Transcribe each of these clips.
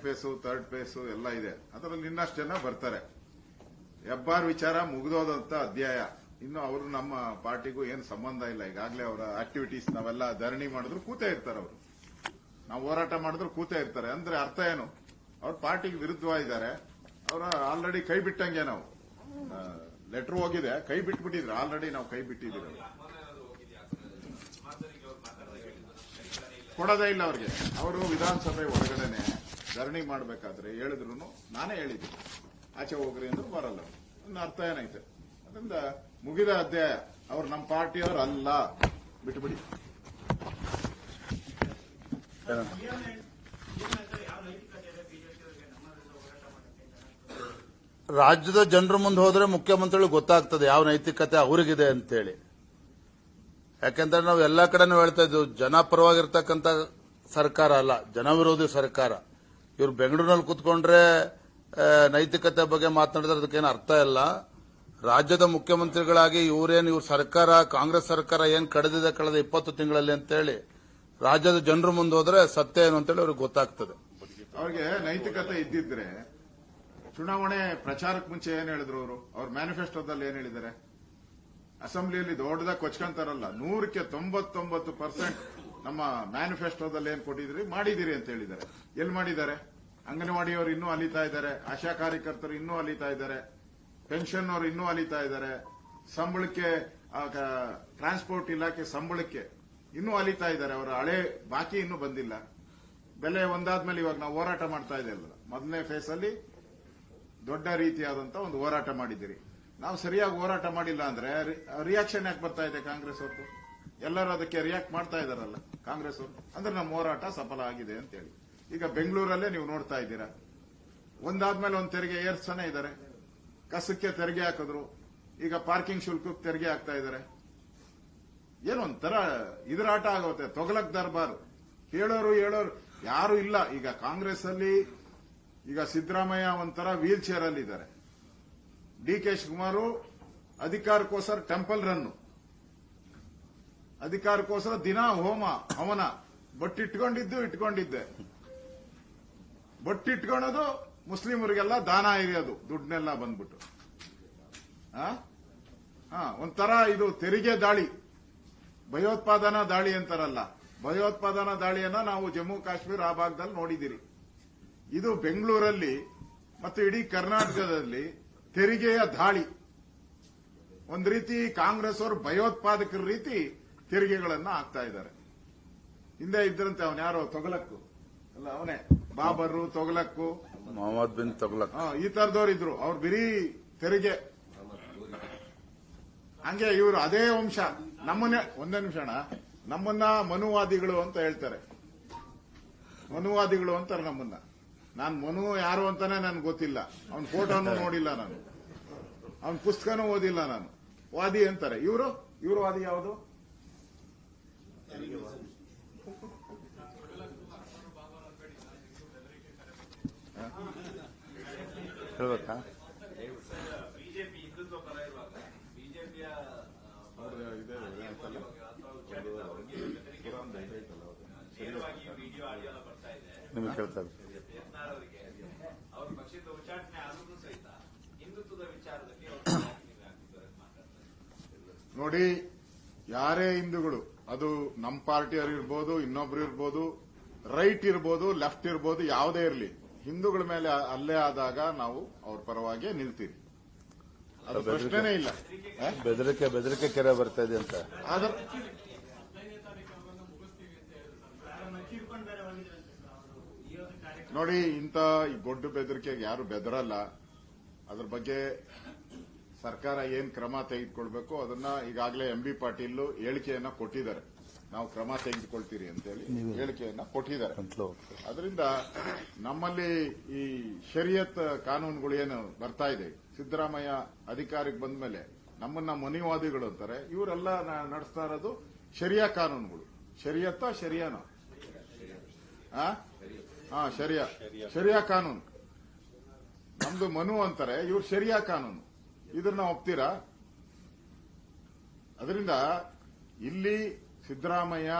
Second face third face ಎಲ್ಲ ಇದೆ. ಅದರಲ್ಲಿ ಇನ್ನಷ್ಟು ಜನ ಬರ್ತಾರೆ. ಹೆಬ್ಬಾರ್ ವಿಚಾರ ಮುಗಿದೋದಂತ ಅಧ್ಯಾಯ. ಇನ್ನು ಅವರು ನಮ್ಮ ಪಾರ್ಟಿಗೂ ಏನು ಸಂಬಂಧ ಇಲ್ಲ. ಈಗಾಗಲೇ ಅವರ ಆಕ್ಟಿವಿಟೀಸ್ ನಾವೆಲ್ಲ ಧರಣಿ ಮಾಡಿದ್ರು ಕೂತೇ ಇರ್ತಾರೆ ಅವರು. ನಾವು ಹೋರಾಟ ಮಾಡಿದ್ರು ಕೂತೇ ಇರ್ತಾರೆ. ಅಂದ್ರೆ ಅರ್ಥ ಏನು? ಅವ್ರ ಪಾರ್ಟಿಗೆ ವಿರುದ್ಧವಾಗಿದ್ದಾರೆ. ಅವರ ಆಲ್ರೆಡಿ ಕೈ ಬಿಟ್ಟಂಗೆ ನಾವು. ಲೆಟರ್ ಹೋಗಿದೆ. ಕೈ ಬಿಟ್ಬಿಟ್ಟಿದ್ರು. ಆಲ್ರೆಡಿ ನಾವು ಕೈ ಬಿಟ್ಟಿದ್ದೀವಿ ಕೊಡೋದೇ ಇಲ್ಲ ಅವ್ರಿಗೆ. ಅವರು ವಿಧಾನಸಭೆ ಒಳಗಡೆನೆ. ಧರಣಿ ಮಾಡಬೇಕಾದ್ರೆ ಹೇಳಿದ್ರು ನಾನೇ ಹೇಳಿದ್ದೆ ಆಚೆ ಹೋಗ್ರಿ ಅಂದ್ರೆ ಬರಲ್ಲ. ನನ್ನ ಅರ್ಥ ಏನೈತೆ? ಅದರಿಂದ ಮುಗಿದ ಅಧ್ಯಾಯ. ಅವ್ರು ನಮ್ಮ ಪಾರ್ಟಿಯವ್ರು ಅಲ್ಲ ಬಿಟ್ಬಿಡಿ. ರಾಜ್ಯದ ಜನರ ಮುಂದೆ ಹೋದ್ರೆ ಮುಖ್ಯಮಂತ್ರಿಗಳು ಗೊತ್ತಾಗ್ತದೆ ಯಾವ ನೈತಿಕತೆ ಅವರಿಗಿದೆ ಅಂತೇಳಿ. ಯಾಕೆಂದ್ರೆ ನಾವು ಎಲ್ಲಾ ಕಡೆನೂ ಹೇಳ್ತಾ ಇದ್ದೀವಿ ಜನ ಪರವಾಗಿರ್ತಕ್ಕಂಥ ಸರ್ಕಾರ ಅಲ್ಲ ಜನವಿರೋಧಿ ಸರ್ಕಾರ. ಇವ್ರು ಬೆಂಗಳೂರಿನಲ್ಲಿ ಕೂತ್ಕೊಂಡ್ರೆ ನೈತಿಕತೆ ಬಗ್ಗೆ ಮಾತನಾಡಿದ್ರೆ ಅದಕ್ಕೇನು ಅರ್ಥ ಇಲ್ಲ. ರಾಜ್ಯದ ಮುಖ್ಯಮಂತ್ರಿಗಳಾಗಿ ಇವರೇನು ಇವ್ರ ಸರ್ಕಾರ, ಕಾಂಗ್ರೆಸ್ ಸರ್ಕಾರ ಏನ್ ಕಡಿದಿದೆ ಕಳೆದ ಇಪ್ಪತ್ತು ತಿಂಗಳಲ್ಲಿ ಅಂತೇಳಿ ರಾಜ್ಯದ ಜನರು ಮುಂದೆ ಹೋದ್ರೆ ಸತ್ಯ ಏನು ಅಂತೇಳಿ ಅವ್ರಿಗೆ ಗೊತ್ತಾಗ್ತದೆ. ಅವ್ರಿಗೆ ನೈತಿಕತೆ ಇದ್ದಿದ್ರೆ ಚುನಾವಣೆ ಪ್ರಚಾರಕ್ಕೆ ಮುಂಚೆ ಏನ್ ಹೇಳಿದ್ರು ಅವರು? ಅವ್ರ ಮ್ಯಾನಿಫೆಸ್ಟೋದಲ್ಲಿ ಏನ್ ಹೇಳಿದ್ದಾರೆ? ಅಸೆಂಬ್ಲಿಯಲ್ಲಿ ದೊಡ್ಡದಾಗಿ ಕೊಚ್ಕೊಂತಾರಲ್ಲ, ನೂರಕ್ಕೆ ತೊಂಬತ್ತೊಂಬತ್ತು ಪರ್ಸೆಂಟ್ ನಮ್ಮ ಮ್ಯಾನಿಫೆಸ್ಟೋದಲ್ಲಿ ಏನ್ ಕೊಟ್ಟಿದ್ರಿ ಮಾಡಿದಿರಿ ಅಂತ ಹೇಳಿದ್ದಾರೆ. ಎಲ್ಲಿ ಮಾಡಿದ್ದಾರೆ? ಅಂಗನವಾಡಿಯವರು ಇನ್ನೂ ಅಲಿತಾ ಇದ್ದಾರೆ. ಆಶಾ ಕಾರ್ಯಕರ್ತರು ಇನ್ನೂ ಅಲಿತಾ ಇದ್ದಾರೆ. ಪೆನ್ಷನ್ ಅವರು ಇನ್ನೂ ಅಲಿತಾ ಇದ್ದಾರೆ. ಸಂಬಳಕ್ಕೆ ಟ್ರಾನ್ಸ್ಪೋರ್ಟ್ ಇಲಾಖೆ ಸಂಬಳಕ್ಕೆ ಇನ್ನೂ ಅಲಿತಾ ಇದ್ದಾರೆ. ಅವರ ಹಳೆ ಬಾಕಿ ಇನ್ನೂ ಬಂದಿಲ್ಲ. ಬೆಲೆ ಒಂದಾದ್ಮೇಲೆ ಇವಾಗ ನಾವು ಹೋರಾಟ ಮಾಡ್ತಾ ಇದ್ದೇವಲ್ಲ ಮೊದಲನೇ ಫೇಸ್ ಅಲ್ಲಿ ದೊಡ್ಡ ರೀತಿಯಾದಂತ ಒಂದು ಹೋರಾಟ ಮಾಡಿದ್ದೀರಿ. ನಾವು ಸರಿಯಾಗಿ ಹೋರಾಟ ಮಾಡಿಲ್ಲ ಅಂದ್ರೆ ರಿಯಾಕ್ಷನ್ ಯಾಕೆ ಬರ್ತಾ ಇದೆ ಕಾಂಗ್ರೆಸ್ ಅವ್ರದ್ದು ಎಲ್ಲರೂ ಅದಕ್ಕೆ ರಿಯಾಕ್ಟ್ ಮಾಡ್ತಾ ಇದ್ದಾರಲ್ಲ ಕಾಂಗ್ರೆಸ್ ಅವರು. ಅಂದ್ರೆ ನಮ್ಮ ಹೋರಾಟ ಸಫಲ ಆಗಿದೆ ಅಂತ ಹೇಳಿ. ಈಗ ಬೆಂಗಳೂರಲ್ಲೇ ನೀವು ನೋಡ್ತಾ ಇದ್ದೀರಾ. ಒಂದಾದ್ಮೇಲೆ ಒಂದು ತೆರಿಗೆ ಏರ್ಸ್ತಾನೆ ಇದ್ದಾರೆ. ಕಸಕ್ಕೆ ತೆರಿಗೆ ಹಾಕಿದ್ರು. ಈಗ ಪಾರ್ಕಿಂಗ್ ಶುಲ್ಕಕ್ಕೆ ತೆರಿಗೆ ಹಾಕ್ತಾ ಇದ್ದಾರೆ. ಏನೊಂಥರ ಇದರಾಟ ಆಗುತ್ತೆ. ತೊಗಲಕ್ ದರ್ಬಾರ್. ಹೇಳೋರು ಹೇಳೋರು. ಯಾರು ಇಲ್ಲ. ಈಗ ಕಾಂಗ್ರೆಸ್ ಅಲ್ಲಿ ಈಗ ಸಿದ್ದರಾಮಯ್ಯ ಒಂಥರ ವೀಲ್ ಚೇರ್ ಅಲ್ಲಿ ಇದ್ದಾರೆ ಡಿ ಕೆ ಶಿವಕುಮಾರ್ ಅಧಿಕಾರಕ್ಕೋಸ್ಕರ ಟೆಂಪಲ್ ರನ್ನು ಅಧಿಕಾರಕ್ಕೋಸ್ಕರ ದಿನ ಹೋಮ, ಹವನ. ಬಟ್ಟಿಟ್ಕೊಂಡಿದ್ದು, ಇಟ್ಕೊಂಡಿದ್ದೆ. ಬಟ್ಟಿಟ್ಕೊಳ್ಳೋದು ಮುಸ್ಲಿಮರಿಗೆಲ್ಲ ದಾನ ಇರೋದು ದುಡ್ಡನ್ನೆಲ್ಲ ಬಂದ್ಬಿಟ್ಟು. ಒಂಥರ ಇದು ತೆರಿಗೆ ದಾಳಿ. ಭಯೋತ್ಪಾದನಾ ದಾಳಿ ಅಂತಾರಲ್ಲ. ಭಯೋತ್ಪಾದನಾ ದಾಳಿಯನ್ನ ನಾವು ಜಮ್ಮು ಕಾಶ್ಮೀರ ಆ ಭಾಗದಲ್ಲಿ ನೋಡಿದಿರಿ ಇದು ಬೆಂಗಳೂರಲ್ಲಿ ಮತ್ತು ಇಡೀ ಕರ್ನಾಟಕದಲ್ಲಿ ತೆರಿಗೆಯ ದಾಳಿ. ಒಂದು ರೀತಿ ಕಾಂಗ್ರೆಸ್ ಅವರು ಭಯೋತ್ಪಾದಕರ ರೀತಿ ತೆರಿಗೆಗಳನ್ನ ಹಾಕ್ತಾ ಇದ್ದಾರೆ. ಹಿಂದೆ ಇದ್ರಂತೆ ಅವನ್ ಯಾರೋ ತೊಗಲಕ್ಕು. ಅಲ್ಲ ಅವನೇ. ಬಾಬರು ತೊಗಲಕ್ಕು. ಮೊಹಮ್ಮದ್ ಬಿನ್ ತೊಗಲಕ್ ಈ ತರದವ್ರು ಇದ್ರು. ಅವ್ರು ಬಿರಿ ತೆರಿಗೆ. ಹಂಗೆ ಇವರು ಅದೇ ವಂಶ. ನಮ್ಮನ್ನೇ ಒಂದೇ ನಿಮಿಷ ನಮ್ಮನ್ನ ಮನುವಾದಿಗಳು ಅಂತ ಹೇಳ್ತಾರೆ. ಮನುವಾದಿಗಳು ಅಂತಾರೆ ನಮ್ಮನ್ನ. ನಾನು ಮನು ಯಾರು ಅಂತಾನೆ ನನ್ಗೆ ಗೊತ್ತಿಲ್ಲ. ಅವನ ಫೋಟೋನು ನೋಡಿಲ್ಲ ನಾನು. ಅವನ ಪುಸ್ತಕನೂ ಓದಿಲ್ಲ ನಾನು. ವಾದಿ ಅಂತಾರೆ. ಇವರು? ಇವರು ವಾದಿ ಯಾವುದು? ಹೇಳ್ಬೇಕಾ? ಬಿಜೆಪಿ ಪರ ಆಡಿಯೋ ಎಲ್ಲ ಇದೆ ಅವ್ರ ಪಕ್ಷದ ಉಚ್ಚಾಟನೆ ಸಹಿತ ಹಿಂದುತ್ವದ ವಿಚಾರದಲ್ಲಿ ನೋಡಿ, ಯಾರೇ ಹಿಂದೂಗಳು ಅದು ನಮ್ಮ ಪಾರ್ಟಿಯವರು ಇರ್ಬೋದು ಇನ್ನೊಬ್ರು ಇರ್ಬೋದು ರೈಟ್ ಇರ್ಬೋದು ಲೆಫ್ಟ್ ಇರ್ಬೋದು ಯಾವುದೇ ಇರಲಿ. ಹಿಂದೂಗಳ ಮೇಲೆ ಅಲ್ಲೇ ಆದಾಗ ನಾವು ಅವ್ರ ಪರವಾಗಿ ನಿಲ್ತೀವಿ. ಅದು ಪ್ರಶ್ನೆನೇ ಇಲ್ಲ? ಬೆದರಿಕೆ ಬೆದರಿಕೆ ಕೆರೆ ಬರ್ತಾ ಇದೆ ಅಂತ. ಆದ್ರೆ ನೋಡಿ ಇಂಥ ಈ ಗೊಡ್ಡು ಬೆದರಿಕೆಗೆ ಯಾರು ಬೆದರಲ್ಲ. ಅದ್ರ ಬಗ್ಗೆ ಸರ್ಕಾರ ಏನ್ ಕ್ರಮ ತೆಗೆದುಕೊಳ್ಬೇಕು ಅದನ್ನ ಈಗಾಗಲೇ ಎಂ ಬಿ ಪಾಟೀಲ್ ಹೇಳಿಕೆಯನ್ನ ಕೊಟ್ಟಿದ್ದಾರೆ. ನಾವು ಕ್ರಮ ತೆಗೆದುಕೊಳ್ತೀರಿ ಅಂತೇಳಿ ಹೇಳಿಕೆಯನ್ನ ಕೊಟ್ಟಿದ್ದಾರೆ. ಅದರಿಂದ ನಮ್ಮಲ್ಲಿ ಈ ಶರಿಯತ್ ಕಾನೂನುಗಳು ಏನು ಬರ್ತಾ ಇದೆ ಸಿದ್ದರಾಮಯ್ಯ ಅಧಿಕಾರಕ್ಕೆ ಬಂದ ಮೇಲೆ ನಮ್ಮನ್ನ ಮನಿವಾದಿಗಳು ಅಂತಾರೆ ಇವರೆಲ್ಲ ನಡೆಸ್ತಾ ಇರೋದು ಶರಿಯಾ ಕಾನೂನುಗಳು. ಶರಿಯತ್ತ ಶರಿಯಾನ? ಹಾ ಶರಿಯಾ. ಶರಿಯಾ ಕಾನೂನು. ನಮ್ದು ಮನು ಅಂತಾರೆ ಇವ್ರು ಶರಿಯಾ ಕಾನೂನು. ಇದನ್ನ ಒಪ್ತೀರಾ? ಅದರಿಂದ ಇಲ್ಲಿ ಸಿದ್ದರಾಮಯ್ಯ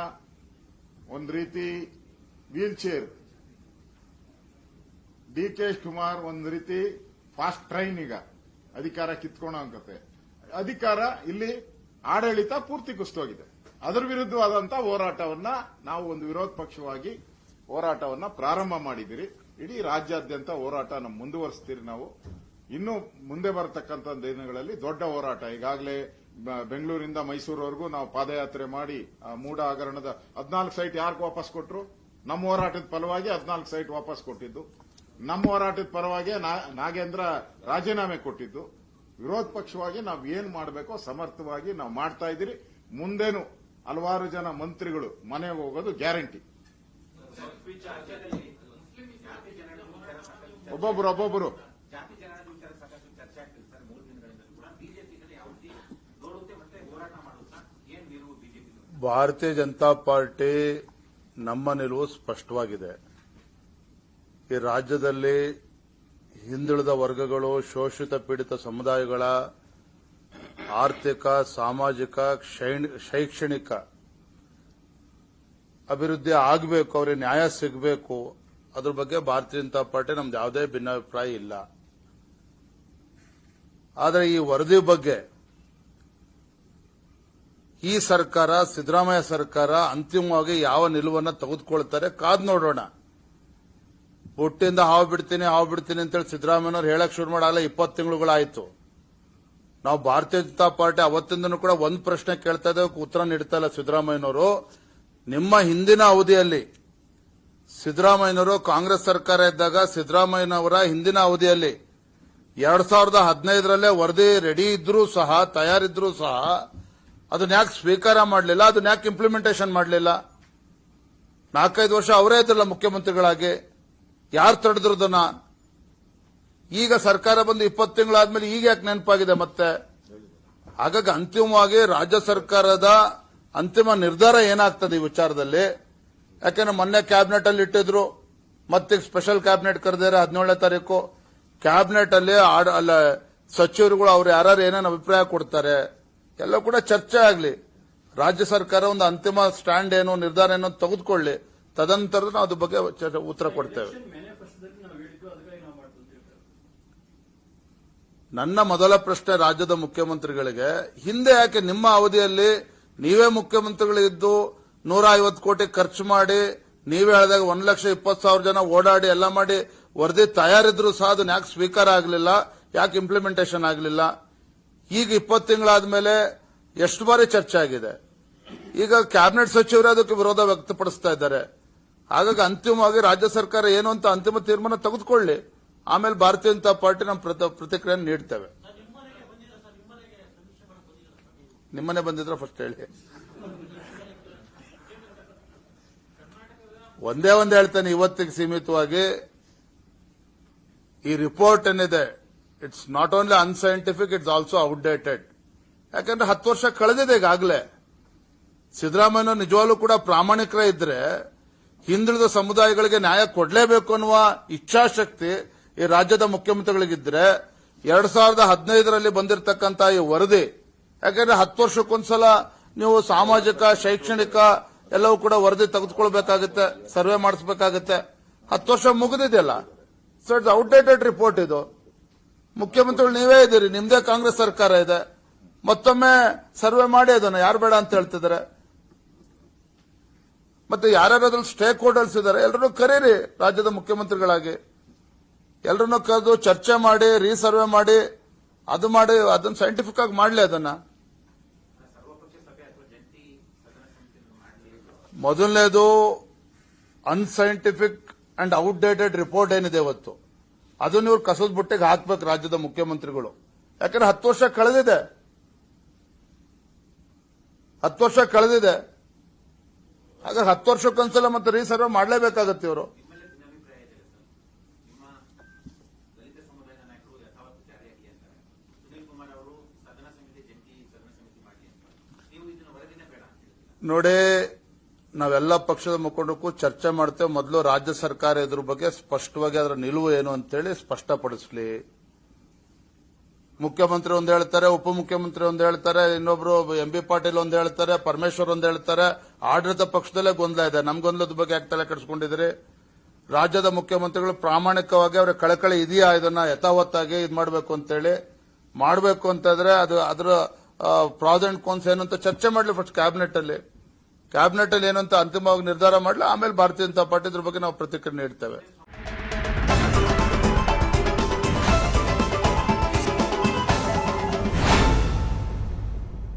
ಒಂದು ರೀತಿ wheelchair. D K Shivakumar ಒಂದು ರೀತಿ ಫಾಸ್ಟ್ ಟ್ರೈನ್ ಈಗ. ಅಧಿಕಾರ ಕಿತ್ಕೋಣ ಅಂಕತೆ. ಅಧಿಕಾರ ಇಲ್ಲಿ ಆಡಳಿತ ಪೂರ್ತಿ ಕುಸ್ತೋಗಿದೆ ಅದರ ವಿರುದ್ಧವಾದಂತ ಹೋರಾಟವನ್ನ ನಾವು ಒಂದು ವಿರೋಧ ಪಕ್ಷವಾಗಿ ಹೋರಾಟವನ್ನ ಪ್ರಾರಂಭ ಮಾಡಿದಿರಿ ಇಡೀ ರಾಜ್ಯಾದ್ಯಂತ ಹೋರಾಟ ನಮ್ಮ ಮುಂದುವರಿಸ್ತೀರಿ ನಾವು. ಇನ್ನೂ ಮುಂದೆ ಬರತಕ್ಕಂಥ ದಿನಗಳಲ್ಲಿ ದೊಡ್ಡ ಹೋರಾಟ. ಈಗಾಗಲೇ ಬೆಂಗಳೂರಿಂದ ಮೈಸೂರುವರೆಗೂ ನಾವು ಪಾದಯಾತ್ರೆ ಮಾಡಿ, ಆ, ಮೂಡ ಹಗರಣದ ಹದಿನಾಲ್ಕು ಸೈಟ್ ಯಾರಿಗೆ ವಾಪಸ್ ಕೊಟ್ಟರು ನಮ್ಮ ಹೋರಾಟದ ಫಲವಾಗಿ ಹದಿನಾಲ್ಕು ಸೈಟ್ ವಾಪಸ್ ಕೊಟ್ಟಿದ್ದು. ನಮ್ಮ ಹೋರಾಟದ ಪರವಾಗಿ ನಾಗೇಂದ್ರ ರಾಜೀನಾಮೆ ಕೊಟ್ಟಿದ್ದು. ವಿರೋಧ ಪಕ್ಷವಾಗಿ ನಾವು ಏನು ಮಾಡಬೇಕೋ ಸಮರ್ಥವಾಗಿ ನಾವು ಮಾಡ್ತಾ ಇದ್ದೀರಿ. ಮುಂದೇನು ಹಲವಾರು ಜನ ಮಂತ್ರಿಗಳು ಮನೆಗೆ ಹೋಗೋದು ಗ್ಯಾರಂಟಿ. ಒಬ್ಬೊಬ್ರು ಒಬ್ಬೊಬ್ರು ಜಾತಿ ಜನಾಂಗದ ವಿಚಾರ ಸಾಕಷ್ಟು ಚರ್ಚೆ ಆಗ್ತಿದೆ ಸರ್ ಮೂರು ದಿನಗಳಿಂದ ಕೂಡ ಬಿಜೆಪಿನಲ್ಲಿ ಯಾವ ರೀತಿ ನೋಡುತ್ತೆ ಮತ್ತೆ ಹೋರಾಟ ಮಾಡುತ್ತಾ ಏನ್ ನಿಲುವು ಬಿಜೆಪಿ ಭಾರತೀಯ ಜನತಾ ಪಾರ್ಟಿ ನಮ್ಮ ನಿಲುವು ಸ್ಪಷ್ಟವಾಗಿದೆ. ಈ ರಾಜ್ಯದಲ್ಲಿ ಹಿಂದುಳಿದ ವರ್ಗಗಳು, ಶೋಷಿತ ಪೀಡಿತ ಸಮುದಾಯಗಳ ಆರ್ಥಿಕ, ಸಾಮಾಜಿಕ ಶೈಕ್ಷಣಿಕ ಅಭಿವೃದ್ಧಿ ಆಗಬೇಕು, ಅವರಿಗೆ ನ್ಯಾಯ ಸಿಗಬೇಕು, ಅದ್ರ ಬಗ್ಗೆ ಭಾರತೀಯ ಜನತಾ ಪಾರ್ಟಿ ನಮ್ದು ಯಾವುದೇ ಭಿನ್ನಾಭಿಪ್ರಾಯ ಇಲ್ಲ. ಆದರೆ ಈ ವರದಿ ಬಗ್ಗೆ ಈ ಸರ್ಕಾರ, ಸಿದ್ದರಾಮಯ್ಯ ಸರ್ಕಾರ ಅಂತಿಮವಾಗಿ ಯಾವ ನಿಲುವನ್ನು ತೆಗೆದುಕೊಳ್ತಾರೆ ಕಾದ್ ನೋಡೋಣ. ಹುಟ್ಟಿಂದ ಹಾವು ಬಿಡ್ತೀನಿ ಹಾವು ಬಿಡ್ತೀನಿ ಅಂತೇಳಿ ಸಿದ್ದರಾಮಯ್ಯನವ್ರು ಹೇಳಕ್ ಶುರು ಮಾಡಲ್ಲ, ಇಪ್ಪತ್ತು ತಿಂಗಳುಗಳಾಯಿತು. ನಾವು ಭಾರತೀಯ ಜನತಾ ಪಾರ್ಟಿ ಅವತ್ತಿಂದನೂ ಕೂಡ ಒಂದು ಪ್ರಶ್ನೆ ಕೇಳ್ತಾ ಇದ್ದೇವೆ ಉತ್ತರ ನೀಡ್ತಾ ಇಲ್ಲ ಸಿದ್ದರಾಮಯ್ಯನವರು. ನಿಮ್ಮ ಹಿಂದಿನ ಅವಧಿಯಲ್ಲಿ ಸಿದ್ದರಾಮಯ್ಯನವರು ಕಾಂಗ್ರೆಸ್ ಸರ್ಕಾರ ಇದ್ದಾಗ ಸಿದ್ದರಾಮಯ್ಯನವರ ಹಿಂದಿನ ಅವಧಿಯಲ್ಲಿ ಎರಡ್ ಸಾವಿರದ ಹದಿನೈದರಲ್ಲೇ ವರದಿ ರೆಡಿ ಇದ್ರೂ ಸಹ, ತಯಾರಿದ್ರೂ ಸಹ ಅದನ್ನ ಯಾಕೆ ಸ್ವೀಕಾರ ಮಾಡಲಿಲ್ಲ? ಅದನ್ನ ಯಾಕೆ ಇಂಪ್ಲಿಮೆಂಟೇಷನ್ ಮಾಡಲಿಲ್ಲ? ನಾಲ್ಕೈದು ವರ್ಷ ಅವರೇ ಇದ್ರಲ್ಲ ಮುಖ್ಯಮಂತ್ರಿಗಳಾಗಿ. ಯಾರು ತಡೆದ್ರದನ್ನ ಈಗ ಸರ್ಕಾರ ಬಂದು ಇಪ್ಪತ್ತು ತಿಂಗಳಾದ್ಮೇಲೆ ಈಗ ಯಾಕೆ ನೆನಪಾಗಿದೆ ಮತ್ತೆ? ಹಾಗಾಗಿ ಅಂತಿಮವಾಗಿ ರಾಜ್ಯ ಸರ್ಕಾರದ ಅಂತಿಮ ನಿರ್ಧಾರ ಏನಾಗ್ತದೆ ಈ ವಿಚಾರದಲ್ಲಿ? ಯಾಕೆಂದ್ರೆ ಮೊನ್ನೆ ಕ್ಯಾಬಿನೆಟ್ ಅಲ್ಲಿ ಇಟ್ಟಿದ್ರು. ಮತ್ತೆ ಸ್ಪೆಷಲ್ ಕ್ಯಾಬಿನೆಟ್ ಕರೆದಿದ್ದಾರೆ ಹದಿನೇಳನೇ ತಾರೀಕು. ಕ್ಯಾಬಿನೆಟ್ ಅಲ್ಲಿ ಸಚಿವರುಗಳು ಅವ್ರು ಯಾರು ಏನೇನು ಅಭಿಪ್ರಾಯ ಕೊಡ್ತಾರೆ? ಎಲ್ಲ ಕೂಡ ಚರ್ಚೆ ಆಗಲಿ. ರಾಜ್ಯ ಸರ್ಕಾರ ಒಂದು ಅಂತಿಮ ಸ್ಟ್ಯಾಂಡ್ ಏನು ನಿರ್ಧಾರ ಏನು ತೆಗೆದುಕೊಳ್ಳಿ. ತದನಂತರ ನಾವು ಅದ್ರ ಬಗ್ಗೆ ಉತ್ತರ ಕೊಡ್ತೇವೆ ನನ್ನ ಮೊದಲ ಪ್ರಶ್ನೆ ರಾಜ್ಯದ ಮುಖ್ಯಮಂತ್ರಿಗಳಿಗೆ ಹಿಂದೆ ಯಾಕೆ ನಿಮ್ಮ ಅವಧಿಯಲ್ಲಿ ನೀವೇ ಮುಖ್ಯಮಂತ್ರಿಗಳಿದ್ದು ನೂರ ಐವತ್ತು ಕೋಟಿ ಖರ್ಚು ಮಾಡಿ ನೀವೇ ಹೇಳಿದಾಗ ಒಂದು ಲಕ್ಷ ಇಪ್ಪತ್ತು ಸಾವಿರ ಜನ ಓಡಾಡಿ ಎಲ್ಲ ಮಾಡಿ ವರದಿ ತಯಾರಿದ್ರು ಸಹ ಅದನ್ನ ಯಾಕೆ ಸ್ವೀಕಾರ ಆಗಲಿಲ್ಲ ಯಾಕೆ ಇಂಪ್ಲಿಮೆಂಟೇಷನ್ ಆಗಲಿಲ್ಲ? ಈಗ ಇಪ್ಪತ್ತು ತಿಂಗಳಾದ ಮೇಲೆ ಎಷ್ಟು ಬಾರಿ ಚರ್ಚೆ ಆಗಿದೆ. ಈಗ ಕ್ಯಾಬಿನೆಟ್ ಸಚಿವರು ಅದಕ್ಕೆ ವಿರೋಧ ವ್ಯಕ್ತಪಡಿಸ್ತಾ ಇದ್ದಾರೆ. ಹಾಗಾಗಿ ಅಂತಿಮವಾಗಿ ರಾಜ್ಯ ಸರ್ಕಾರ ಏನು ಅಂತ ಅಂತಿಮ ತೀರ್ಮಾನ ತೆಗೆದುಕೊಳ್ಳಿ. ಆಮೇಲೆ ಭಾರತೀಯ ಜನತಾ ಪಾರ್ಟಿ ನಮ್ಮ ಪ್ರತಿ- ಪ್ರತಿಕ್ರಿಯೆ ನೀಡ್ತೇವೆ. ನಿಮ್ಮನೆ ಬಂದಿದ್ರೆ ಫಸ್ಟ್ ಹೇಳಿ. ಒಂದೇ ಒಂದು ಹೇಳ್ತೇನೆ, ಇವತ್ತಿಗೆ ಸೀಮಿತವಾಗಿ ಈ ರಿಪೋರ್ಟ್ ಏನಿದೆ it's not only unscientific it's also outdated ಯಾಕಂದ್ರೆ ಹತ್ತು ವರ್ಷ ಕಳೆದಿದೆ ಈಗಾಗಲೇ. ಸಿದ್ದರಾಮಯ್ಯ ನಿಜವಾಗ್ಲೂ ಕೂಡ ಪ್ರಾಮಾಣಿಕರ ಇದ್ರೆ ಹಿಂದುಳಿದ ಸಮುದಾಯಗಳಿಗೆ ನ್ಯಾಯ ಕೊಡಲೇಬೇಕು ಅನ್ನುವ ಇಚ್ಛಾಶಕ್ತಿ ಈ ರಾಜ್ಯದ ಮುಖ್ಯಮಂತ್ರಿಗಳಿಗಿದ್ರೆ ಎರಡ್ ಸಾವಿರದ ಹದಿನೈದರಲ್ಲಿ ಬಂದಿರತಕ್ಕಂತಹ ಈ ವರದಿ. ಯಾಕಂದ್ರೆ ಹತ್ತು ವರ್ಷಕ್ಕೊಂದ್ಸಲ ನೀವು ಸಾಮಾಜಿಕ, ಶೈಕ್ಷಣಿಕ ಎಲ್ಲವೂ ಕೂಡ ವರದಿ ತೆಗೆದುಕೊಳ್ಬೇಕಾಗುತ್ತೆ, ಸರ್ವೆ ಮಾಡಿಸಬೇಕಾಗುತ್ತೆ. ಹತ್ತು ವರ್ಷ ಮುಗಿದಿದೆಯಲ್ಲ? ಸೊ ಇಟ್ಸ್ ಔಟ್ಡೇಟೆಡ್ ರಿಪೋರ್ಟ್ ಇದು. ಮುಖ್ಯಮಂತ್ರಿಗಳು ನೀವೇ ಇದ್ದೀರಿ, ನಿಮ್ದೇ ಕಾಂಗ್ರೆಸ್ ಸರ್ಕಾರ ಇದೆ. ಮತ್ತೊಮ್ಮೆ ಸರ್ವೆ ಮಾಡಿ ಅದನ್ನು, ಯಾರು ಬೇಡ ಅಂತ ಹೇಳ್ತಿದ್ದಾರೆ. ಮತ್ತೆ ಯಾರ್ಯಾರು ಅದ್ರಲ್ಲಿ ಸ್ಟೇಕ್ ಹೋಲ್ಡರ್ಸ್ ಇದ್ದಾರೆ ಎಲ್ಲರನ್ನೂ ಕರೀರಿ ರಾಜ್ಯದ ಮುಖ್ಯಮಂತ್ರಿಗಳಾಗಿ. ಎಲ್ಲರನ್ನೂ ಕರೆದು ಚರ್ಚೆ ಮಾಡಿ ರೀಸರ್ವೆ ಮಾಡಿ, ಅದು ಮಾಡಿ, ಅದನ್ನ ಸೈಂಟಿಫಿಕ್ ಆಗಿ ಮಾಡಲಿ ಅದನ್ನ. ಮೊದಲನೇದು ಅನ್ಸೈಂಟಿಫಿಕ್ ಅಂಡ್ ಔಟ್ಡೇಟೆಡ್ ರಿಪೋರ್ಟ್ ಏನಿದೆ ಇವತ್ತು? ಅದನ್ನ ಇವ್ರು ಕಸದ ಬುಟ್ಟಿಗೆ ಹಾಕ್ಬೇಕು ರಾಜ್ಯದ ಮುಖ್ಯಮಂತ್ರಿಗಳು. ಯಾಕಂದ್ರೆ ಹತ್ತು ವರ್ಷ ಕಳೆದಿದೆ. ಹತ್ತು ವರ್ಷ ಕಳೆದಿದೆ. ಹಾಗಾಗಿ ಹತ್ತು ವರ್ಷಕ್ಕೊಂದ್ಸಲ ಮತ್ತೆ ರೀಸರ್ವ್ ಮಾಡಲೇಬೇಕಾಗತ್ತೆ ಇವರು. ನೋಡಿ ನಾವೆಲ್ಲ ಪಕ್ಷದ ಮುಖಂಡಕ್ಕೂ ಚರ್ಚೆ ಮಾಡ್ತೇವೆ. ಮೊದಲು ರಾಜ್ಯ ಸರ್ಕಾರ ಇದ್ರ ಬಗ್ಗೆ ಸ್ಪಷ್ಟವಾಗಿ ಅದರ ನಿಲುವು ಏನು ಅಂತೇಳಿ ಸ್ಪಷ್ಟಪಡಿಸಲಿ. ಮುಖ್ಯಮಂತ್ರಿ ಒಂದು ಹೇಳ್ತಾರೆ, ಉಪಮುಖ್ಯಮಂತ್ರಿ ಒಂದು ಹೇಳ್ತಾರೆ, ಇನ್ನೊಬ್ರು ಎಂ ಬಿ ಪಾಟೀಲ್ ಒಂದು ಹೇಳ್ತಾರೆ, ಪರಮೇಶ್ವರ್ ಒಂದು ಹೇಳ್ತಾರೆ. ಆಡಳಿತ ಪಕ್ಷದಲ್ಲೇ ಗೊಂದಲ ಇದೆ. ನಮ್ ಗೊಂದಲದ ಬಗ್ಗೆ ಯಾಕೆ ತಲೆ ಕೆಡಿಸ್ಕೊಂಡಿದ್ರಿ? ರಾಜ್ಯದ ಮುಖ್ಯಮಂತ್ರಿಗಳು ಪ್ರಾಮಾಣಿಕವಾಗಿ ಅವರ ಕಳಕಳಿ ಇದೆಯಾ? ಇದನ್ನ ಯಥಾವತ್ತಾಗಿ ಇದು ಮಾಡಬೇಕು ಅಂತೇಳಿ. ಮಾಡಬೇಕು ಅಂತಂದ್ರೆ ಅದು ಅದರ ಅಂಡ್ ಕೋನ್ಸ್ ಏನು ಅಂತ ಚರ್ಚೆ ಮಾಡಲಿ ಫಸ್ಟ್ ಕ್ಯಾಬಿನೆಟ್ ಅಲ್ಲಿ. ಕ್ಯಾಬಿನೆಟ್ ಅಲ್ಲಿ ಏನಂತ ಅಂತ ಅಂತಿಮವಾಗಿ ನಿರ್ಧಾರ ಮಾಡ್ಲಿ? ಆಮೇಲೆ ಭಾರತೀಯ ಜನತಾ ಪಾರ್ಟಿ ಇದ್ರ ಬಗ್ಗೆ ನಾವು ಪ್ರತಿಕ್ರಿಯೆ ನೀಡ್ತೇವೆ.